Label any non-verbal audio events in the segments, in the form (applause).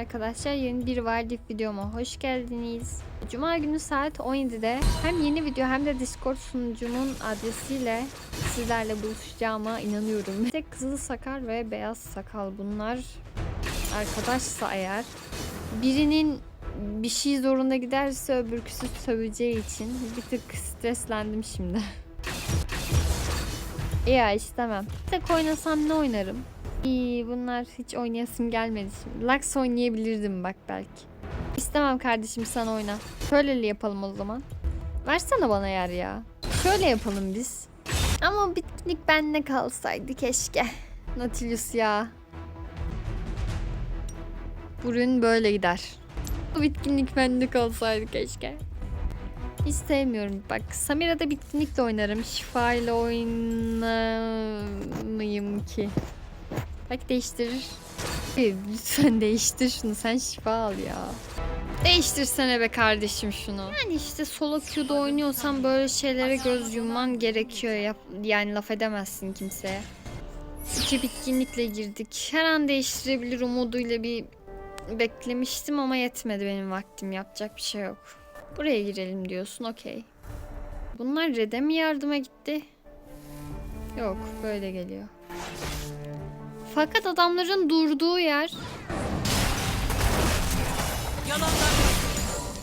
arkadaşlar. Yeni bir Wildlife videoma hoş geldiniz. Cuma günü saat 17'de hem yeni video hem de Discord sunucumun adresiyle sizlerle buluşacağıma inanıyorum. Bir tek kızıl sakal ve beyaz sakal bunlar arkadaşsa eğer birinin bir şey zorunda giderse öbürküsü söveceği için bir tık streslendim şimdi. (laughs) Ya istemem. Tek oynasam ne oynarım? İyi bunlar hiç oynayasım gelmedi şimdi. Lux oynayabilirdim bak belki. İstemem kardeşim sen oyna. Şöyleli yapalım o zaman. Versene bana yer ya. Şöyle yapalım biz. Ama bitkinlik bende kalsaydı keşke. (laughs) Nautilus ya. Bu ürün böyle gider. Bu bitkinlik bende kalsaydı keşke. Hiç sevmiyorum. Bak Samira'da bitkinlikle oynarım. Şifa ile oynamayayım ki. Belki değiştirir. Ee, Lütfen değiştir şunu. Sen şifa al ya. Değiştirsene be kardeşim şunu. Yani işte solo queue'da oynuyorsan böyle şeylere göz yumman gerekiyor. Yap, yani laf edemezsin kimseye. İki bitkinlikle girdik. Her an değiştirebilir umuduyla bir beklemiştim ama yetmedi benim vaktim. Yapacak bir şey yok. Buraya girelim diyorsun. Okey. Bunlar Red'e mi yardıma gitti? Yok. Böyle geliyor. Fakat adamların durduğu yer...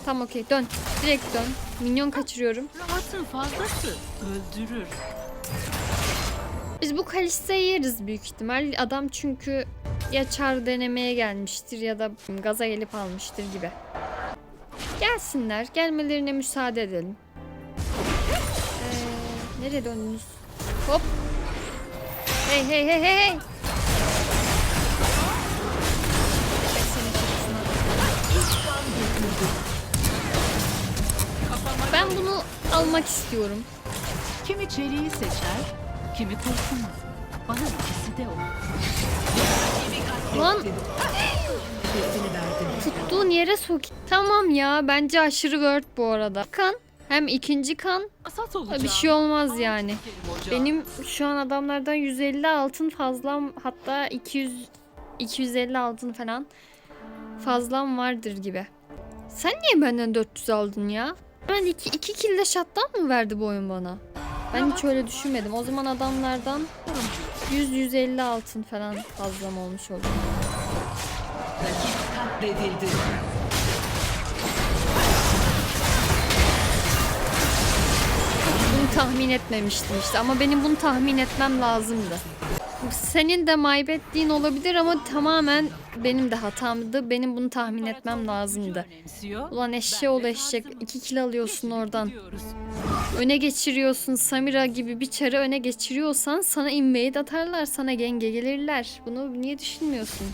Tam okey. Dön. Direkt dön. Minyon kaçırıyorum. Rahatın fazlası öldürür. Biz bu Kalista'yı yeriz büyük ihtimal. Adam çünkü ya çar denemeye gelmiştir ya da gaza gelip almıştır gibi. Gelsinler. Gelmelerine müsaade edelim. Ee, nereye döndünüz? Hop. Hey hey hey hey hey. Ben bunu almak istiyorum. Kimi çeliği seçer, kimi kurşunu. Bana ikisi de o. Lan tuttuğun yere sok. Tamam ya bence aşırı word bu arada. Kan hem ikinci kan bir şey olmaz yani. Benim şu an adamlardan 150 altın fazlam hatta 200 250 altın falan fazlam vardır gibi. Sen niye benden 400 aldın ya? Ben iki, iki kill de shot'tan mı verdi bu oyun bana? Ben hiç öyle düşünmedim. O zaman adamlardan 100-150 altın falan fazlam olmuş oldu. katledildi. Bunu tahmin etmemiştim işte ama benim bunu tahmin etmem lazımdı. Senin de maybettiğin olabilir ama tamamen benim de hatamdı. Benim bunu tahmin etmem lazımdı. Önemsiyor. Ulan eşeğoğlu eşek. 2 kilo alıyorsun oradan. Öne geçiriyorsun. Samira gibi bir çarı öne geçiriyorsan sana invade atarlar. Sana genge gelirler. Bunu niye düşünmüyorsun?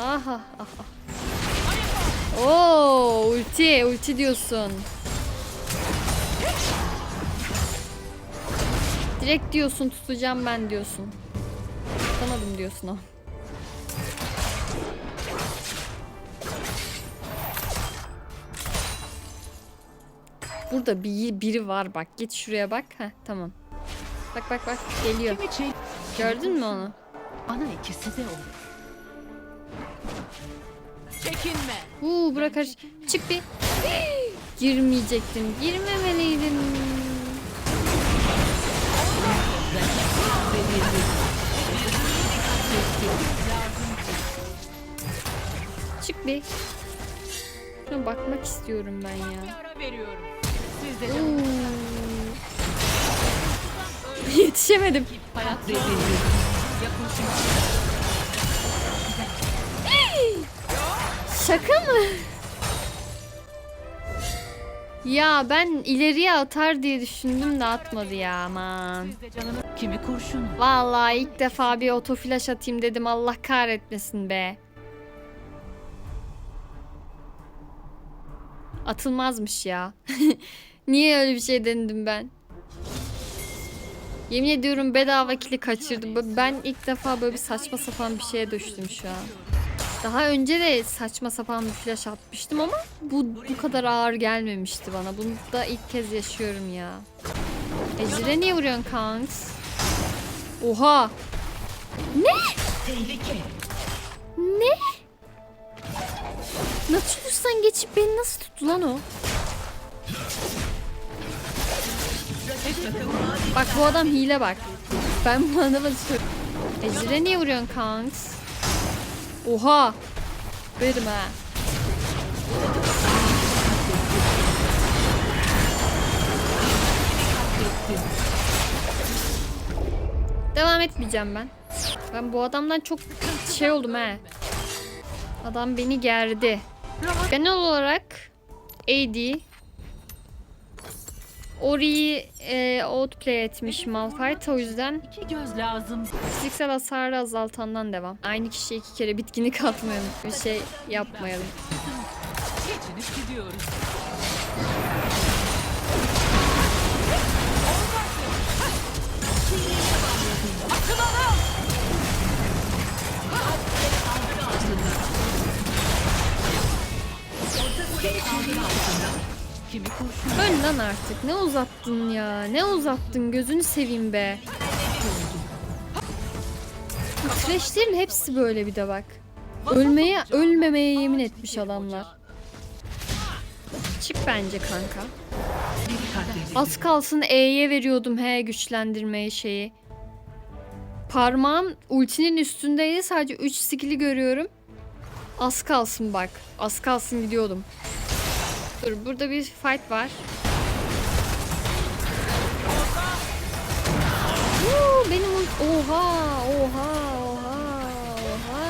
Aha aha. Oo ulti ulti diyorsun. Direkt diyorsun tutacağım ben diyorsun. Tutamadım diyorsun o. Burada bir, biri var bak. Git şuraya bak. Heh, tamam. Bak bak bak geliyor. Gördün mü onu? Bana ikisi de o. Çekinme. Uuu bırak karış. Çık bir. Girmeyecektim. Girmemeliydim. Bir. Şuna bakmak istiyorum ben ya. Ara veriyorum. Siz de Oo. (laughs) Yetişemedim. hayat verildi. Yapın şimdi. Şaka mı? Ya ben ileriye atar diye düşündüm de atmadı ya aman. Siz de. Kimi kurşunu. Vallahi ilk defa bir otoflash atayım dedim Allah kahretmesin be. Atılmazmış ya. (laughs) Niye öyle bir şey denedim ben? Yemin ediyorum bedava kili kaçırdım. Ben ilk defa böyle bir saçma sapan bir şeye düştüm şu an. Daha önce de saçma sapan bir flash atmıştım ama bu bu kadar ağır gelmemişti bana. Bunu da ilk kez yaşıyorum ya. Ejder'e niye vuruyorsun kanks? Oha! Ne? Ne? Nautilus'tan geçip beni nasıl tuttu lan o? Bak bu adam hile bak. Ben bu söylüyorum. Ejder'e niye vuruyorsun kanks? Oha. Verim ha. Devam etmeyeceğim ben. Ben bu adamdan çok şey oldum he. Adam beni gerdi. Genel olarak AD Ori'yi e, outplay etmiş Malphite o yüzden İki göz lazım. fiziksel hasarı azaltandan devam. Aynı kişiye iki kere bitkinlik atmayalım. Bir şey yapmayalım. Geçinip gidiyoruz. Öl lan artık. Ne uzattın ya? Ne uzattın? Gözünü seveyim be. Bu Trashlerin hepsi böyle bir de bak. Ölmeye, ölmemeye yemin etmiş adamlar. Çık bence kanka. Az kalsın E'ye veriyordum he güçlendirmeyi şeyi. Parmağım ultinin üstündeydi sadece 3 skill'i görüyorum. Az kalsın bak. Az kalsın gidiyordum. Dur burada bir fight var. Woo, benim oha oha oha oha.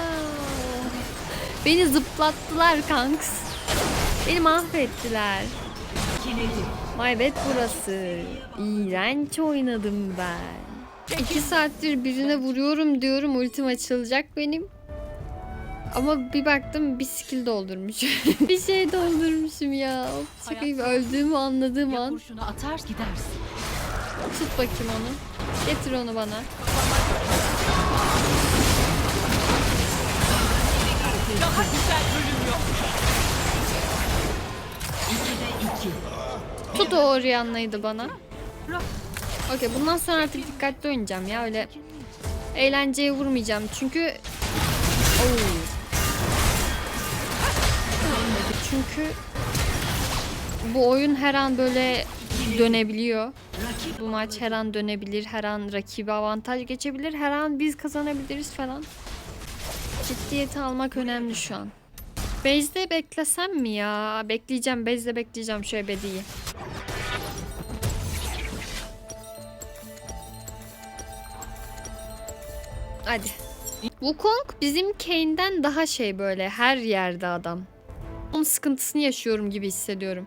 Beni zıplattılar kanks. Beni mahvettiler. Maybet burası. İğrenç oynadım ben. İki saattir birine vuruyorum diyorum ultim açılacak benim. Ama bir baktım bir skill doldurmuş. (laughs) bir şey doldurmuşum ya. Of, Şaka gibi öldüğümü anladığım ya an. kurşunu atar gidersin. Tut bakayım onu. Getir onu bana. Daha güzel bölüm yok. Tut o Orianna'yı da bana. Okey bundan sonra artık dikkatli oynayacağım ya öyle eğlenceye vurmayacağım çünkü Oo. Çünkü bu oyun her an böyle dönebiliyor. Bu maç her an dönebilir, her an rakibe avantaj geçebilir, her an biz kazanabiliriz falan. Ciddiyeti almak önemli şu an. Base'de beklesem mi ya? Bekleyeceğim, base'de bekleyeceğim şu ebediyi. Hadi. Wukong bizim Kane'den daha şey böyle her yerde adam. Onun sıkıntısını yaşıyorum gibi hissediyorum.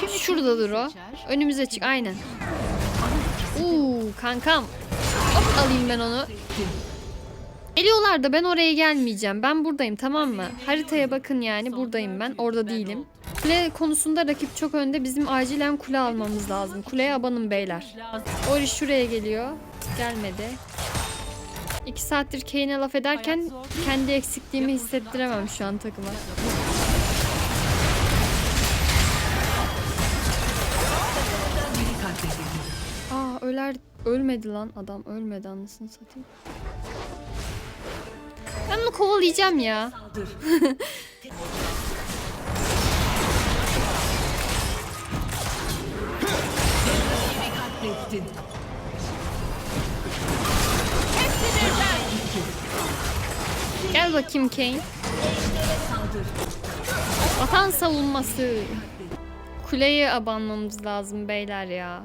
Kimi Şuradadır o. seçer, Önümüze çık aynen. Uuu kankam. Hop alayım ben onu. Geliyorlar da ben oraya gelmeyeceğim. Ben buradayım tamam mı? Haritaya bakın yani buradayım ben. Orada değilim. Kule konusunda rakip çok önde. Bizim acilen kule almamız lazım. Kuleye abanın beyler. Ori şuraya geliyor. Gelmedi. İki saattir Kane'e laf ederken kendi eksikliğimi hissettiremem şu an takıma. Aa öler ölmedi lan adam ölmedi anasını satayım. Ben bunu kovalayacağım ya. (laughs) Gel bakayım Kane. Vatan savunması. Kuleye abanmamız lazım beyler ya.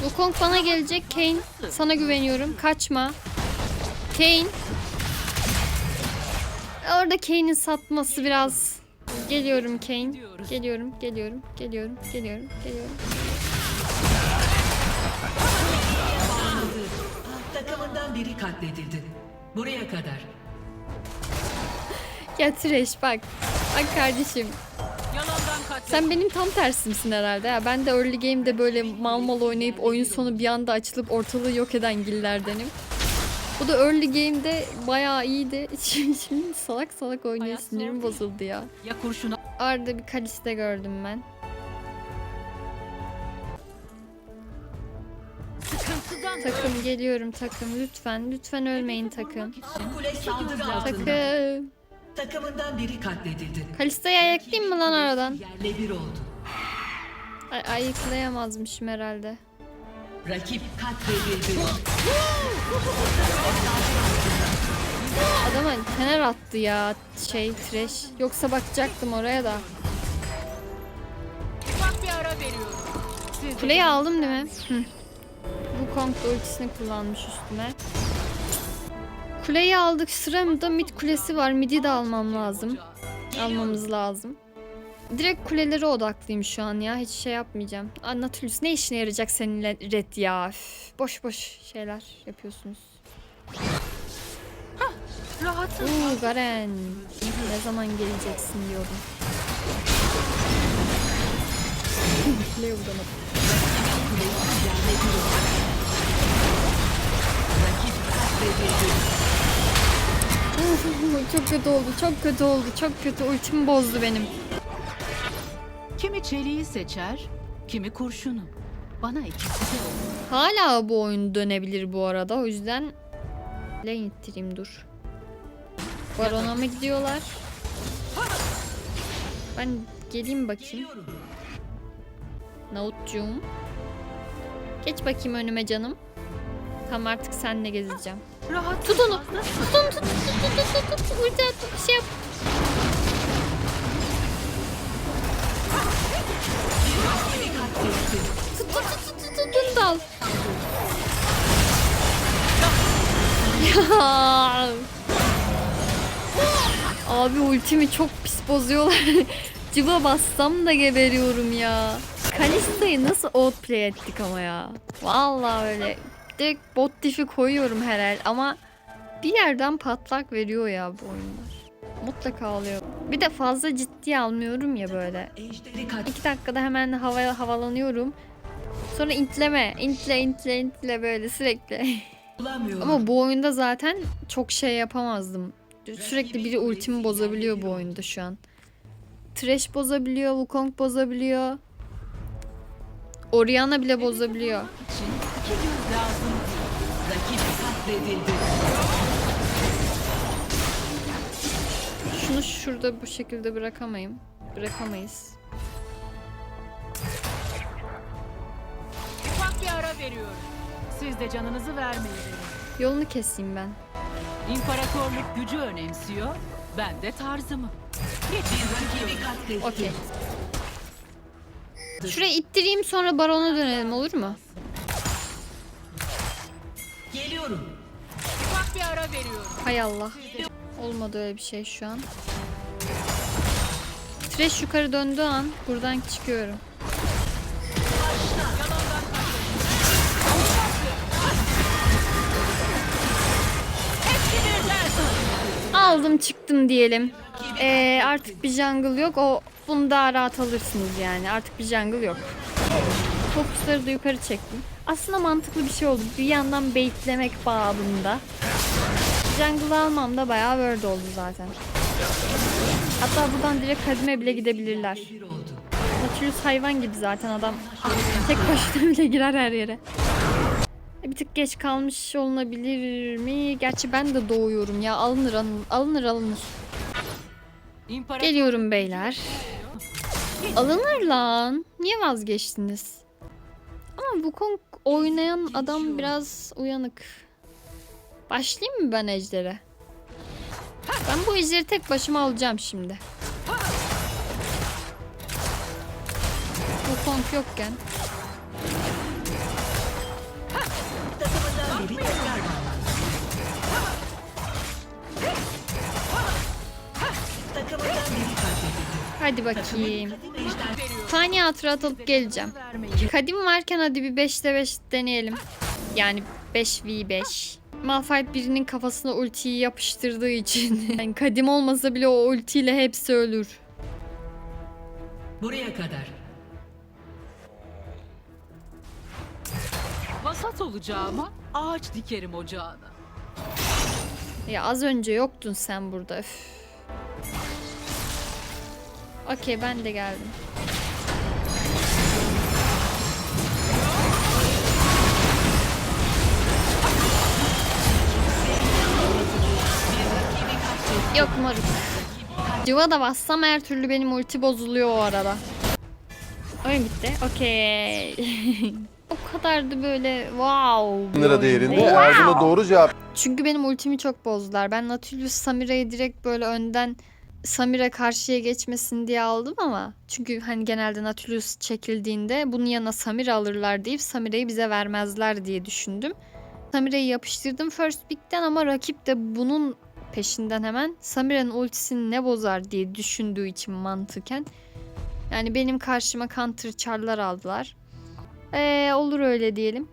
Wukong bana gelecek. Kane sana güveniyorum. Kaçma. Kane. Orada Kane'in satması biraz. Geliyorum Kane. Geliyorum, geliyorum, geliyorum, geliyorum, geliyorum. Takımından biri katledildi. Buraya kadar. Ya Thresh bak. Bak kardeşim. Sen benim tam tersimsin herhalde ya. Ben de early game'de böyle mal mal oynayıp oyun sonu bir anda açılıp ortalığı yok eden gillerdenim. Bu da early game'de bayağı iyiydi. (laughs) Şimdi, şimdi salak salak oynuyor. Hayat Sinirim zor bozuldu ya. Ya kurşunu Arada bir kaliste gördüm ben. Takım geliyorum takım. Lütfen lütfen ölmeyin takım. Kule saldırı altında. Takım. Takımından biri katledildi. Kalista'yı ayaklayayım mı lan aradan? Yerle bir oldu. Ay ayıklayamazmışım herhalde. Rakip katledildi. Adama kenar attı ya şey trash. Yoksa bakacaktım oraya da. Ufak bir ara veriyorum. Siz Kuleyi aldım değil mi? Hı. Bu Kong da ultisini kullanmış üstüme. Kuleyi aldık. Sıramda mid kulesi var. Mid'i de almam lazım. Almamız lazım. Direkt kulelere odaklıyım şu an ya. Hiç şey yapmayacağım. Aa, Nautilus ne işine yarayacak seninle red ya? Üf, boş boş şeyler yapıyorsunuz. rahatım. Uuu Garen. Ne zaman geleceksin diyordum. Kuleye vuramadım. Çok kötü oldu, çok kötü oldu, çok kötü. Ultimi bozdu benim. Kimi çeliği seçer, kimi kurşunu. Bana ikisi de. Hala bu oyun dönebilir bu arada. O yüzden lane ittireyim dur. Barona mı gidiyorlar? Ben geleyim bakayım. Navutcuğum. Geç bakayım önüme canım. Tamam artık seninle gezeceğim. Rahat. Tut onu. Tut onu tut. Tut tut tut tut. tut. Bir şey yap. Tut tut tut tut tut tut. Bunu da al. Ya. Abi ultimi çok pis bozuyorlar. (laughs) Cıva bassam da geberiyorum ya. Kalista'yı nasıl outplay ettik ama ya. Vallahi öyle. Direkt bot diff'i koyuyorum herhal ama bir yerden patlak veriyor ya bu oyunlar. Mutlaka alıyor. Bir de fazla ciddiye almıyorum ya böyle. İki dakikada hemen havaya havalanıyorum. Sonra intleme, intle, intle, intle böyle sürekli. Ama bu oyunda zaten çok şey yapamazdım. Sürekli biri ultimi bozabiliyor bu oyunda şu an. Trash bozabiliyor, Wukong bozabiliyor. Orianna bile bozabiliyor. için iki göz lazım. Rakip katledildi. Şunu şurada bu şekilde bırakamayım. Bırakamayız. Ufak bir ara veriyorum. Siz de canınızı vermeyin. Yolunu keseyim ben. İmparatorluk gücü önemsiyor. Ben de tarzımı. Okey. Şuraya ittireyim sonra barona dönelim olur mu? Geliyorum. Ufak bir ara veriyorum. Hay Allah. Olmadı öyle bir şey şu an. Trash yukarı döndüğü an buradan çıkıyorum. Aldım çıktım diyelim. Ee, artık bir jungle yok. O bunu daha rahat alırsınız yani. Artık bir jungle yok. Fokusları da yukarı çektim. Aslında mantıklı bir şey oldu. Bir yandan baitlemek babında. Jungle almam da bayağı word oldu zaten. Hatta buradan direkt kadime bile gidebilirler. Nautilus hayvan gibi zaten adam. Tek başına (laughs) bile girer her yere. E, Bir tık geç kalmış olunabilir mi? Gerçi ben de doğuyorum ya. Alınır alınır alınır. Geliyorum beyler. Alınır lan. Niye vazgeçtiniz? Ama Wukong oynayan adam biraz uyanık. Başlayayım mı ben ejdere? Ben bu ejderi tek başıma alacağım şimdi. Yokken. Takımından biri katledildi. Hadi bakayım. Saniye hatırat alıp geleceğim. Kadim varken hadi bir 5'te 5 deneyelim. Yani 5v5. Malphite birinin kafasına ultiyi yapıştırdığı için. (laughs) Yani kadim olmasa bile o ultiyle hepsi ölür. buraya kadar. Vasat olacağıma ağaç dikerim ocağına. Ya az önce yoktun sen burada. Üf. Okey ben de geldim. Civa da bassam her türlü benim ulti bozuluyor o arada. Oyun bitti. Okey. (laughs) o kadardı böyle wow. bir lira oyun değerinde. buna doğru cevap Çünkü benim ultimi çok bozdular. Ben Nautilus Samira'yı direkt böyle önden Samira karşıya geçmesin diye aldım ama çünkü hani genelde Nautilus çekildiğinde bunun yanına Samira alırlar deyip Samira'yı bize vermezler diye düşündüm. Samira'yı yapıştırdım first pick'ten ama rakip de bunun peşinden hemen Samira'nın ultisini ne bozar diye düşündüğü için mantıken yani benim karşıma counter char'lar aldılar. Ee, olur öyle diyelim.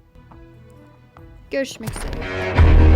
Görüşmek üzere.